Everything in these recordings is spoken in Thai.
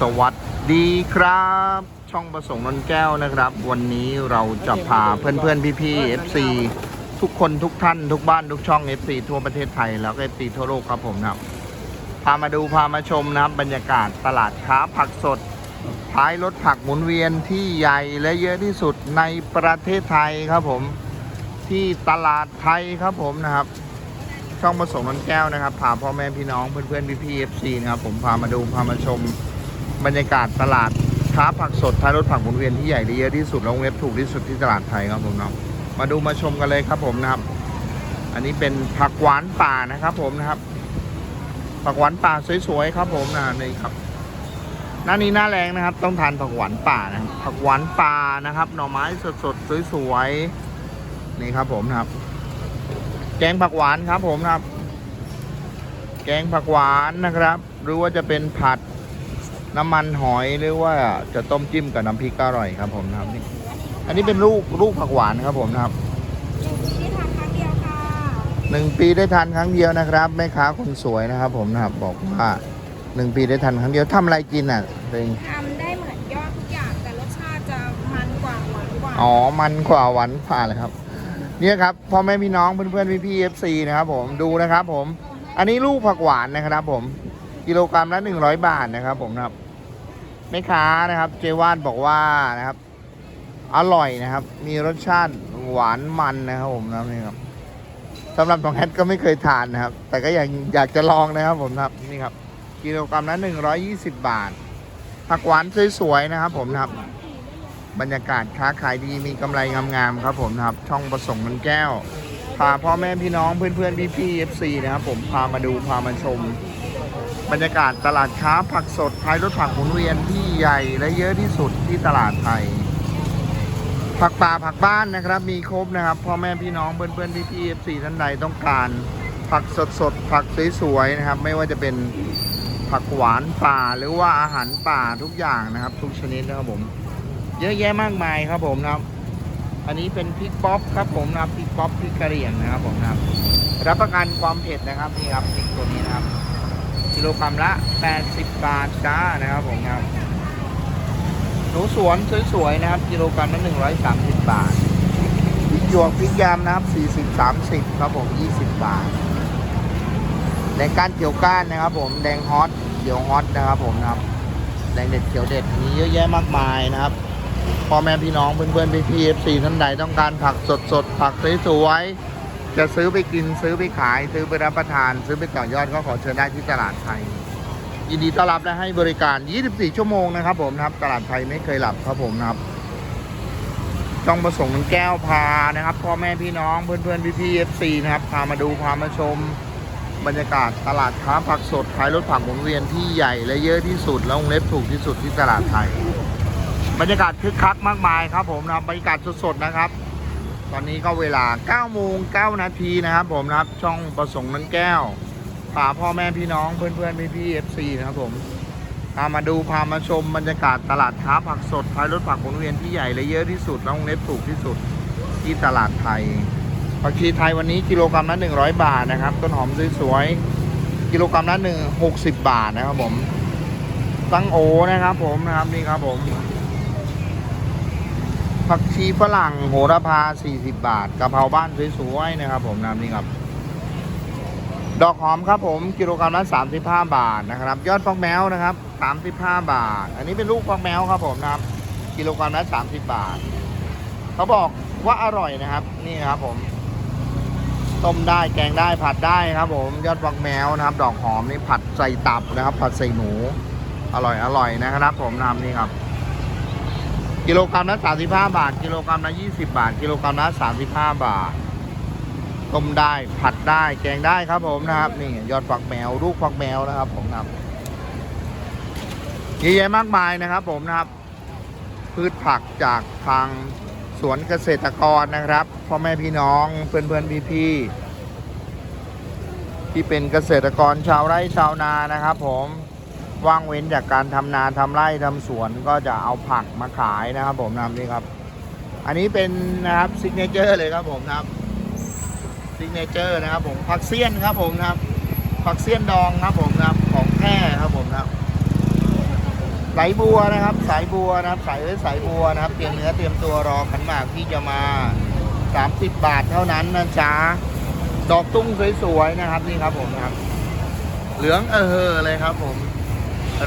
สวัสดีครับ ช่องประสงค์นนแก้วนะครับ วันนี้เราจะพาเพื่อนๆ พี่ๆ FC ทุกคนทุกท่านทุกบ้านทุกช่อง FC ทั่วประเทศไทยแล้วก็ FC ทั่วโลกครับผมนะครับพามาดูพามาชมนะครับบรรยากาศตลาดค้าผักสดท้ายรถผักหมุนเวียนที่ใหญ่และเยอะที่สุดในประเทศไทยครับผม ที่ตลาดไทยครับผมนะครับ ช่องประสงค์นนแก้วนะครับพาพ่อแม่พี่น้องเพื่อนๆพี่พี่เอฟซีนะครับผมพามาดูพามาชม บรรยากาศตลาดค้าผักสดท้ายรถผักหมุนเวียนที่ใหญ่และเยอะที่สุดแล้วงเล็บถูกที่สุดที่ตลาดไทยครับผมเนาะมาดูมาชมกันเลยครับผมนะครับ อันนี้เป็นผักหวานป่านะครับ ผมนะครับผักหวานป่าสวยๆครับ ผมนะนี่ครับหน้านี้หน้าแรงนะครับ ต้องทานผักหวานป่านะผักหวานป่านะครับ หน่อไม้สดๆสวยๆนี่ครับผมนะครับ แกงผักหวานครับผมนะครับ แกงผักหวานนะครับ หรือว่าจะเป็นผัด น้ำมันหอยหรือว่าจะต้มจิ้มกับน้ำพริกก็อร่อยครับผมนะครับนี่อันนี้เป็นลูกลูกผักหวานครับผมนะครับที่ทานครั้งเดียวค่ะหนึ่งปีได้ทานครั้งเดียวนะครับแม่ค้าคนสวยนะครับ ผมนะครับบอกว่าหนึ่งปีได้ทานครั้งเดียวทำอะไรกินอะเองทำได้เหมือนยอดทุกอย่างแต่รสชาติจะมันกว่าหวานกว่าอ๋อมันกว่าหวานกว่าเลยครับ เนี่ยครับพ่อแม่พี่น้องเพื่อนๆพี่พี่เอฟซีนะครับ ผมดูนะครับ ผม อันนี้ลูกผักหวานนะครับผม กิโลกรัมละหนึ่งร้อยบาทนะครับ ผมนะครับแม่ค้านะครับ เจวานบอกว่านะครับ อร่อยนะครับ มีรสชาติหวานมันนะครับผมนะครับนี่ครับสำหรับน้องแฮทก็ไม่เคยทานนะครับ แต่ก็อยากอยากจะลองนะครับ ผมนะครับนี่ครับ กิโลกรัมละหนึ่งร้อยี่สิบบาทผักหวานสวยๆนะครับ ผมนะครับ บรรยากาศค้าขายดีมีกำไรงามๆครับ ผมนะครับ ช่องประสงค์มันแก้วพาพ่อแม่พี่น้องเพื่อนๆพี่ๆเอฟซีนะครับ ผมพามาดูพามาชม บรรยากาศตลาดค้าผักสดท้ายรถผักหมุนเวียนที่ใหญ่และเยอะที่สุดที่ตลาดไทย ผักป่าผักบ้านนะครับ มีครบนะครับพ่อแม่พี่น้องเพื่อนๆพี่ๆเอฟซีท่านใดต้องการ ผักสดๆผักสวยๆนะครับ ไม่ว่าจะเป็นผักหวานป่าหรือว่าอาหารป่าทุกอย่างนะครับ ทุกชนิดนะครับผม เยอะแยะมากมายครับผมนะครับ อันนี้เป็นพริกป๊อปครับผมนะครับพริกป๊อปพริกกระเหรี่ยงนะครับผมนะครับ รับประกันความเผ็ดนะครับนี่ครับพริกตัวนี้นะครับ กิโลกรัมละ 80 บาทจ้านะครับผมครับหนูสวนสวยๆนะครับ กิโลกรัมละ130 บาทพริกหยวกพริกยามนะครับ 40 30 ครับผม 20 บาทแดงก้านเขียวก้านนะครับ ผมแดงฮอตเขียวฮอตนะครับผมนะครับแดงเด็ดเขียวเด็ดมีเยอะแยะมากมายนะครับพ่อแม่พี่น้องเพื่อนๆพี่พีเอฟซีท่านใดต้องการผักสดๆผักสวยๆ จะซื้อไปกินซื้อไปขาย ซื้อไปรับประทาน ซื้อไปต่อยอดก็ขอเชิญได้ที่ตลาดไทย ยินดีต้อนรับและให้บริการ 24 ชั่วโมงนะครับผมนะครับ ตลาดไทยไม่เคยหลับครับผมนะครับจ้องประสงค์แก้วพานะครับพ่อแม่พี่น้องเพื่อนๆพี่พีเอฟซีนะครับพามาดูพามาชม บรรยากาศตลาดค้าผักสดขายรถผักหมุนเวียนที่ใหญ่และเยอะที่สุดและวงเล็บถูกที่สุดที่ตลาดไทย บรรยากาศคึกคักมากมายครับผมนะบรรยากาศสดๆนะครับ ตอนนี้ก็เวลา9โมง9นาทีนะครับ ผมนะครับช่องประสงค์นันแก้วพาพ่อแม่พี่น้องเพื่อนๆพี่ๆเอฟซีนะครับผมพามาดูพามาชมบรรยากาศตลาดค้าผักสดขายรถผักหมุนเวียนที่ใหญ่และเยอะที่สุดและวงเล็บถูกที่สุดที่ตลาดไทยผักชีไทยวันนี้กิโลกรัมละ100 บาทนะครับ ต้นหอมสวยๆกิโลกรัมละหนึ่งหกสิบบาทนะครับผมตั้งโอนะครับผมนะครับนี่ครับผม ผักชีฝรั่งโหระพา 40 บาทกะเพราบ้านสวยๆนะครับ ผมน้ำนี่ครับ ดอกหอมครับผมกิโลกรัมละ35 บาทนะครับ ยอดฟักแมวนะครับ 35 บาท อันนี้เป็นลูกฟักแมวครับผมนะครับ กิโลกรัมละ30 บาท เขาบอกว่าอร่อยนะครับ นี่ครับผมต้มได้แกงได้ผัดได้ครับผมยอดฟักแมวนะครับ ดอกหอมนี่ผัดใส่ตับนะครับ ผัดใส่หมู อร่อยอร่อยนะครับ ผมนำนี่ครับ กิโลกรัมละ35 บาท กิโลกรัมละ20 บาท กิโลกรัมละ35 บาท ต้มได้ผัดได้แกงได้ครับผมนะครับ นี่ยอดฟักแมวลูกฟักแมวนะครับ ผมนะครับเยอะแยะมากมายนะครับ ผมนะครับ พืชผักจากทางสวนเกษตรกรนะครับพ่อแม่พี่น้องเพื่อนเพื่อนพี่พี่ที่เป็นเกษตรกรชาวไร่ชาวนานะครับ ผม ว่างเว้นจากการทำนาทำไร่ทำสวนก็จะเอาผักมาขายนะครับ ผมนำนี่ครับ อันนี้เป็นนะครับซิกเนเจอร์เลยครับผมนะครับซิกเนเจอร์นะครับ ผมผักเสี้ยนครับผมนะครับผักเสี้ยนดองครับผมนะครับของแท้ครับผมนะครับไหลบัวนะครับ สายบัวนะครับสายเอ้ยสายบัวนะครับ เตรียมเนื้อเตรียมตัวรอขันหมากที่จะมา 30 บาทเท่านั้นนะจ๊ะดอกตุ้งสวยๆนะครับนี่ครับผมนะครับ เหลืองเออเลยครับผม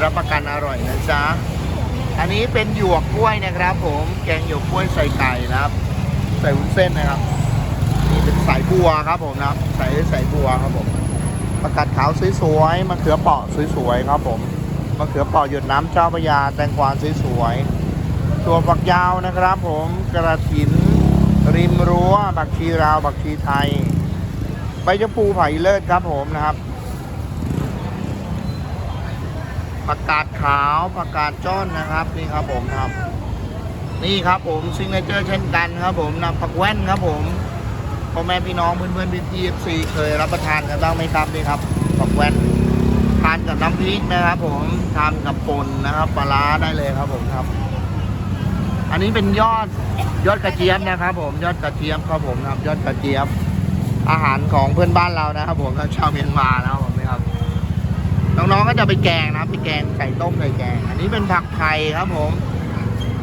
รับประกันอร่อยนะจ๊ะ อันนี้เป็นหยวกกล้วยนะครับผม แกงหยวกกล้วยใส่ไก่นะครับ ใส่วุ้นเส้นนะครับ นี่เป็นสายบัวครับผมนะครับใส่สายบัวครับผมประกาศขาวสวยๆมะเขือเปราะสวยๆครับผมมะเขือเปราะหยดน้ำเจ้าพระยาแตงกวาสวยๆตัวฝักยาวนะครับ ผมกระถิน ริมรั้วบักชีราวบักชีไทยใบชะพูไผ่เลิศครับผมนะครับ ผักกาดขาวผักกาดจ้อนนะครับนี่ครับผมครับ นี่ครับผมซิงเกิลเช่นกันครับผมนำผักแว่นครับผมพ่อแม่พี่น้องเพื่อนเพื่อนพี่พีเอฟซีเคยรับประทานกันบ้างไหมครับนี่ครับผักแว่นทานกับน้ำพริกนะครับ ผมทานกับป่นนะครับปลาร้าได้เลยครับผมครับ อันนี้เป็นยอดยอดกระเจี๊ยบนะครับผมยอดกระเจี๊ยบครับผมครับยอดกระเจี๊ยบ อาหารของเพื่อนบ้านเรานะครับผมชาวเมียนมานะครับ น้องๆก็จะไปแกงนะครับไปแกงใส่ต้มใส่แกง อันนี้เป็นผักไผ่ครับผม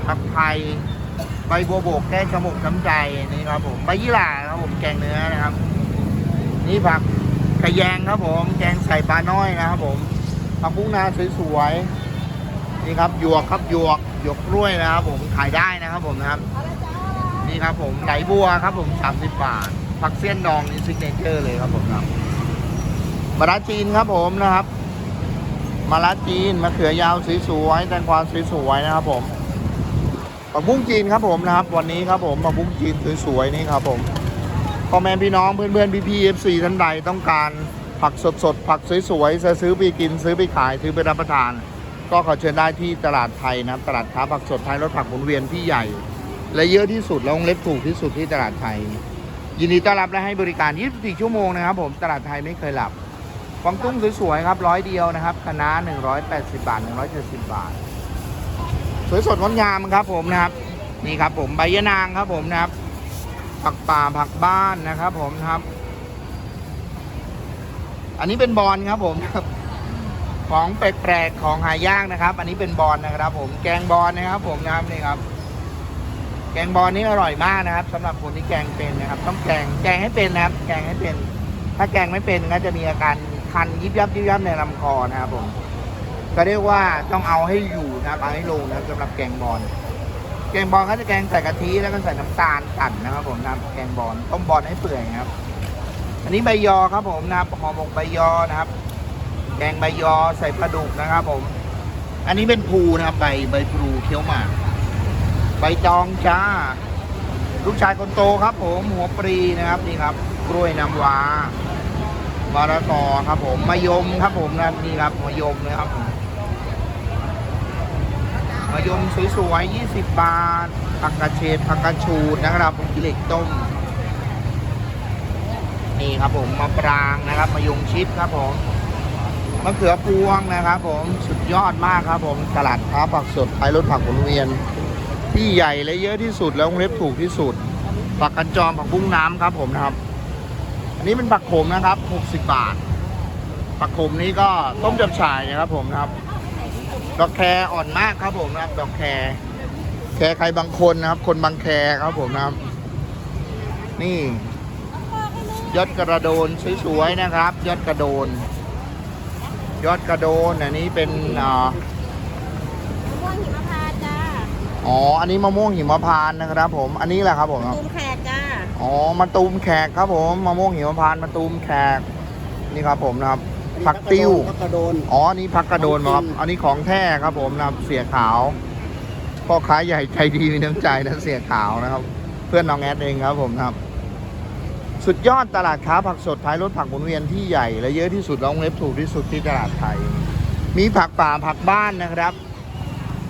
ผักไผ่ใบบัวบกแก้จมูกช้ำใจนี่ครับผมใบยี่หร่าครับผมแกงเนื้อนะครับ นี่ผักกระแยงครับผม แกงใส่ปลาน้อยนะครับผมผักบุ้งนาสวยๆนี่ครับหยวกครับหยวกหยวกกล้วยนะครับ ผมขายได้นะครับผมนะครับ นี่ครับผมไหลบัวครับผม30บาทผักเสี้ยนดองนี่ซิกเนเจอร์เลยครับผมครับมะระจีนครับผมนะครับ มะระจีนมะเขือยาวสวยๆแตงกวาสวยๆนะครับผมผักบุ้งจีนครับผมนะครับ วันนี้ครับผมผักบุ้งจีนสวยๆนี่ครับผมพ่อแม่พี่น้องเพื่อนๆพี่ๆเอฟซีท่านใดต้องการผักสดๆผักสวยๆจะซื้อไปกินซื้อไปขายซื้อไปรับประทาน ก็ขอเชิญได้ที่ตลาดไทยนะครับ ตลาดค้าผักสดไทยรถผักหมุนเวียนที่ใหญ่ และเยอะที่สุดและวงเล็บถูกที่สุดที่ตลาดไทย ยินดีต้อนรับและให้บริการ 24 ชั่วโมงนะครับผมตลาดไทยไม่เคยหลับ ฟองตุ้งสวยๆครับร้อยเดียวนะครับคะน้า180 บาท 170 บาท สวยสดงดงามครับผมนะครับ นี่ครับผมใบยะนางครับผมนะครับ ผักป่าผักบ้านนะครับ ผมครับ อันนี้เป็นบอลครับผมครับ ของแปลกๆของหายากนะครับ อันนี้เป็นบอลนะครับ ผมแกงบอลนะครับ ผมนะครับนี่ครับ แกงบอลนี่อร่อยมากนะครับสำหรับคนที่แกงเป็นนะครับ ต้องแกงแกงให้เป็นนะครับ แกงให้เป็น ถ้าแกงไม่เป็นก็จะมีอาการ คันยิบยับยิบยับในลำคอนะครับผมก็เรียกว่าต้องเอาให้อยู่นะครับเอาให้ลงนะครับสำหรับแกงบอลแกงบอลเขาจะแกงใส่กะทิแล้วก็ใส่น้ำตาลปั่นนะครับ ผมนะแกงบอลต้มบอลให้เปื่อยครับ อันนี้ใบยอครับผมนะครับห่อหมกใบยอนะครับ แกงใบยอใส่ปลาดุกนะครับ ผม อันนี้เป็นพูนะครับใบใบพลูเคี้ยวหมากใบตองจ้าลูกชายคนโตครับ ผมหัวปรีนะครับนี่ครับกล้วยน้ำว้า มะระกอครับผมมะยมครับผมนะนี่ครับมะยมนะครับมมะยมสวยๆ20 บาทผักกระเฉดผักกระชูดนะครับกิเหล็กต้ม นี่ครับผมมะปรางนะครับมะยงชิดครับผมมะเขือพวงนะครับผมสุดยอดมากครับผมตลาดค้าผักสดไทยรถผักหมุนเวียน ที่ใหญ่และเยอะที่สุดแล้ววงเล็บถูกที่สุดผักกันจอมผักบุ้งน้ำครับผมนะครับ นนี้เป็นผักขมนะครับ 60 บาทผักขมนี้ก็ต้มจับฉ่ายนะครับผมนะครับ ดอกแครอ่อนมากครับผมนะครับ ดอกแครแครใครบางคนนะครับ คนบางแครครับผมนะครับ นี่ ยอดกระโดนสวยๆนะครับ ยอดกระโดน ยอดกระโดนอันนี้เป็นอ่าม่วงหิมพานต์จ้าอ๋อ อันนี้มะม่วงหิมพานต์นะครับ ผม อันนี้แหละครับผมตูมแขกจ้า อ๋อมะตูมแขกครับผมมะม่วงหิมพานต์มะตูมแขกนี่ครับผมนะครับผักติ้วผักกระโดนอ๋อนี่ผักกระโดนมาครับ อันนี้ของแท้ครับผมนะครับเสียขาวพ่อค้าใหญ่ใจดีมีน้ำใจนะเสียขาวนะครับ เพื่อนน้องแอดเองครับผมนะครับ สุดยอดตลาดค้าผักสดท้ายรถผักหมุนเวียนที่ใหญ่ และเยอะที่สุดและวงเล็บถูกที่สุดที่ตลาดไทย มีผักป่าผักบ้านนะครับ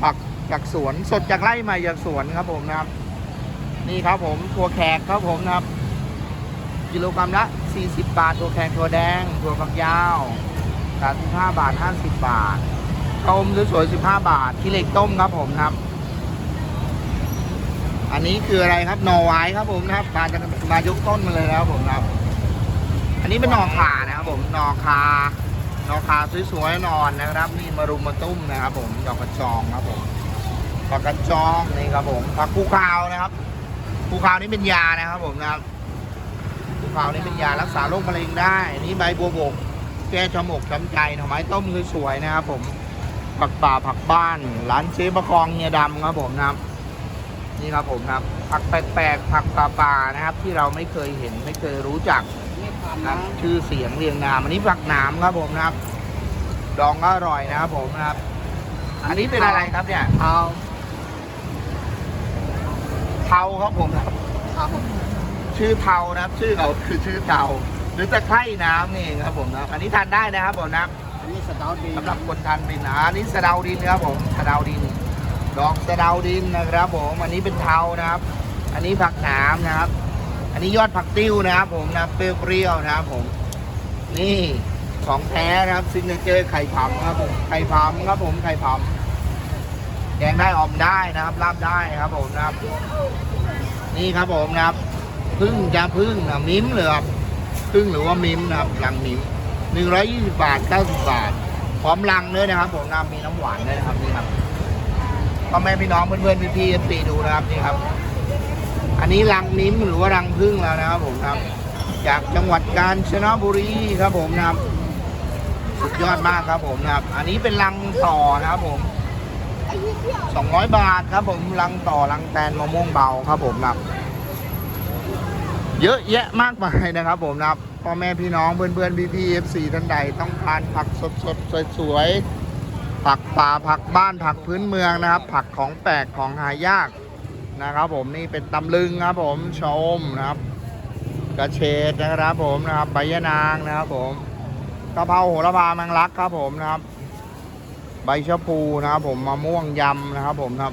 ผักจากสวนสดจากไร่มาจากสวนครับผมนะครับ นี่ครับผมถั่วแขกครับผมนะครับ กิโลกรัมละ 40 บาท ถั่วแขกถั่วแดง ถั่วฝักยาว 35 บาท 50 บาทต้มสวยๆ15 บาทขี้เหล็กต้มครับผมครับ อันนี้คืออะไรครับหน่อไว้ครับผมนะครับ มาจะมายกต้นมาเลยแล้วผมครับ อันนี้เป็นหน่อขานะครับผมหน่อคานอคาสวยๆนอนนะครับ นี่มารุมมาตุ้มนะครับ ผมดอกกระจองครับผมดอกกระจองนี่ครับผมผักคูคาวนะครับ คูคาวนี่เป็นยานะครับผมนะครับคูคาวนี่เป็นยารักษาโรคมะเร็งได้นี่ใบบัวบก แก้จมอกช้ำใจหน่อไม้ต้มสวยๆนะครับ ผมผักป่าผักบ้าน ร้านเชฟประคองเฮียดำครับผมนะครับ นี่ครับผมนะครับ ผักแปลกๆผักป่าๆนะครับ ที่เราไม่เคยเห็นไม่เคยรู้จักนครันะบชื่อเสียงเรียงนามอันนี้ผักหนามครับผมนะครับดองก็อร่อยนะครับผมนะครับ อันนี้เป็นอะไรครับเนี่ยเอา เทาครับผมครับเอาชื่อเทานะครับ ชื่อเขาคือชื่อเทาหรือตะไคร่น้ำนี่เองครับผมนะครับอันนี้ทานได้นะครับผมนะครับอันนี้สตอดีสำหรับคนทานเป็นอาอันนี้สะเดาดินครับผมสะเดาดิน ดอกสะเดาดินนะครับผมอันนี้เป็นเทานะครับ อันนี้ผักหนามนะครับ อันนี้ยอดผักติ้วนะครับผมนะเปรี้ยวๆนะครับผม นี่ของแท้นะครับซิงเกิลไข่ผำครับผมไข่ผำครับผมไข่ผำ แกงได้ออมได้นะครับลาบได้ครับผมนะครับ นี่ครับผมนะครับพึ่งจะพึ่งนะมิ้มเหรือครับพึ่งหรือว่ามิ้มนะครับรังมิ้มหนึ่งร้อยยี่สิบบาทเก้าสิบบาท พร้อมรังด้วยนะครับผมนะมีน้ำหวานด้วยนะครับนี่ครับพ่อแม่พี่น้องเพื่อนๆพี่ๆเอฟซีดูนะครับนี่ครับ อันนี้รังมิ้มหรือว่ารังพึ่งแล้วนะครับผมครับ จากจังหวัดกาญจนบุรีครับผมนะครับสุดยอดมากครับผมนะครับ อันนี้เป็นรังต่อนะครับผม 200 บาทครับผมรังต่อรังแตนมะม่วงเบาครับผมนะครับเยอะแยะมากมายนะครับผมนะครับพ่อแม่พี่น้องเพื่อนเพื่อนพี่พี่เอฟซีท่านใดต้องการผักสดสดสวยสวยๆผักป่าผักบ้านผักพื้นเมืองนะครับ ผักของแปลกของหายากนะครับ ผมนี่เป็นตำลึงครับผมชมนะครับ กระเฉดนะครับผมนะครับใบยะนางนะครับผมกะเพราโหระพาแมงลักครับผมนะครับ ใบชะพูนะครับผมมะม่วงยำนะครับผมครับ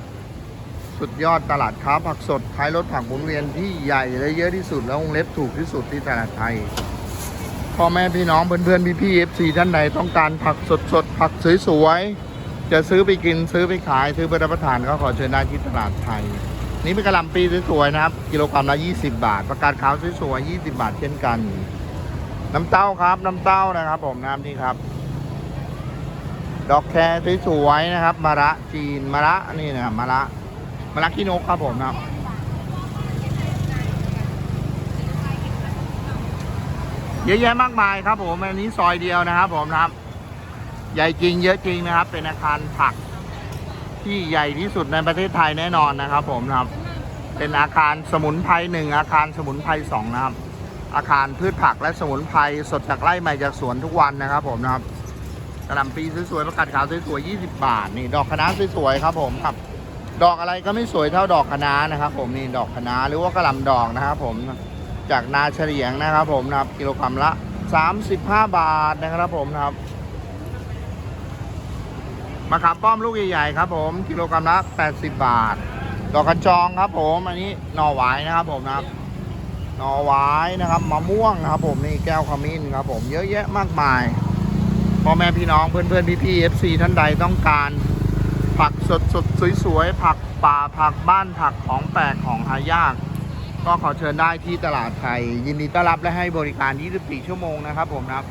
สุดยอดตลาดค้าผักสดขายรถผักหมุนเวียนที่ใหญ่และเยอะที่สุดและวงเล็บถูกที่สุดที่ตลาดไทยพ่อแม่พี่น้องเพื่อนเพื่อนพี่พี่เอฟซีท่านใดต้องการผักสดสดผักสวยๆจะซื้อไปกินซื้อไปขายซื้อไปรับประทานก็ขอเชิญได้ที่ตลาดไทย นี่เป็นกระลำปีสวยๆนะครับ กิโลกรัมละ 20 บาท ประกาศขาวสวยๆ20 บาทเช่นกัน น้ำเต้าครับน้ำเต้านะครับ ผมน้ำนี่ครับ ดอกแครสวยๆนะครับมะระจีนมะระนี่นะครับมะระมะระขี้นกครับผมนะครับเยอะแยะมากมายครับผมอันนี้ซอยเดียวนะครับ ผมนะครับ ใหญ่จริงเยอะจริงนะครับ เป็นอาคารผักที่ใหญ่ที่สุดในประเทศไทยแน่นอนนะครับ ผมนะครับ เป็นอาคารสมุนไพรหนึ่งอาคารสมุนไพรสองนะครับ อาคารพืชผักและสมุนไพรสดจากไร่ใหม่จากสวนทุกวันนะครับ ผมนะครับ กระหล่ำปีสวยๆประกาศขาวสวยๆ20 บาท นี่ดอกคะน้าสวยๆครับผมครับ ดอกอะไรก็ไม่สวยเท่าดอกคะน้านะครับ ผมนี่ดอกคะน้าหรือว่ากระหล่ำดอกนะครับผมจากนาเฉลียงนะครับผมนะครับกิโลกรัมละ 35 บาทนะครับผมนะครับมะขามป้อมลูกใหญ่ๆครับผมกิโลกรัมละ 80 บาท ดอกกระจองครับผมอันนี้หน่อหวายนะครับผมนะครับหน่อหวายนะครับมะม่วงนะครับผมนี่แก้วขมิ้นครับผมเยอะแยะมากมาย พ่อแม่พี่น้องเพื่อนๆพี่ๆเอฟซีท่านใดต้องการ ผักสดสดสวยๆผักป่าผักบ้านผักของแปลกของหายาก ก็ขอเชิญได้ที่ตลาดไทย ยินดีต้อนรับและให้บริการ 24 ชั่วโมงนะครับ ผมนะครับ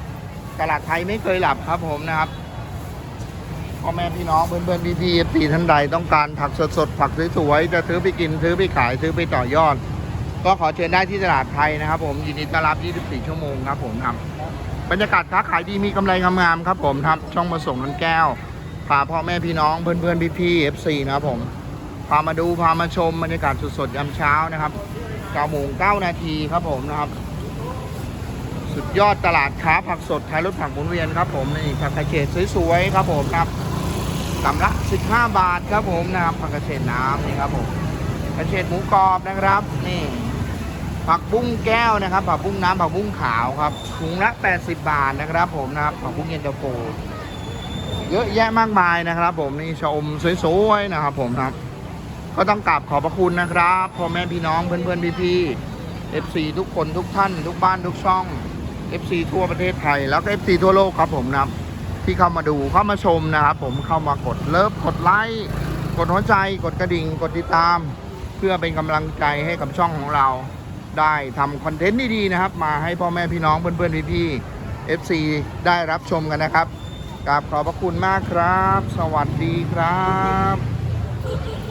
ตลาดไทยไม่เคยหลับครับผมนะครับพ่อแม่พี่น้องเพื่อนๆพี่ๆเอฟซีท่านใดต้องการผักสดๆผักสวยๆจะซื้อไปกินซื้อไปขายซื้อไปต่อยอด ก็ขอเชิญได้ที่ตลาดไทยนะครับ ผมยินดีต้อนรับ 24 ชั่วโมงครับผมครับ บรรยากาศค้าขายดีมีกำไรงามๆครับผมครับ ช่องมาส่งน้ำแก้วพาพ่อแม่พี่น้องเพื่อนๆพี่ๆเอฟซีนะครับผมพามาดูพามาชมบรรยากาศสดๆยามเช้านะครับ9โมง9นาทีครับผมนะครับ สุดยอดตลาดค้าผักสดขายรถผักหมุนเวียนครับผมนี่ผักกระเฉดสวยๆครับผมครับกำละ 15 บาทครับผมนะครับผักกระเฉดน้ำนี่ครับผมกระเฉดหมูกรอบนะครับนี่ ผักบุ้งแก้วนะครับ ผักบุ้งน้ำผักบุ้งขาวครับถุงละ 80 บาทนะครับ ผมนะครับผักบุ้งเย็นตาโฟเยอะแยะมากมายนะครับ ผมนี่ชมสวยๆนะครับ ผมครับ ก็ต้องกราบขอบพระคุณนะครับพ่อแม่พี่น้องเพื่อนๆพี่ๆ FC ทุกคนทุกท่าน ทุกบ้านทุกช่อง FC ทั่วประเทศไทยแล้วก็ FC ทั่วโลกครับผมนะครับที่เข้ามาดูเข้ามาชมนะครับ ผมเข้ามากดเลิฟกดไลค์กดหัวใจกดกระดิ่งกดติดตาม เพื่อเป็นกำลังใจให้กับช่องของเรา ได้ทำคอนเทนต์ดีๆนะครับ มาให้พ่อแม่พี่น้องเพื่อนๆพี่ๆ FC ได้รับชมกันนะครับกราบขอบพระคุณมากครับ สวัสดีครับ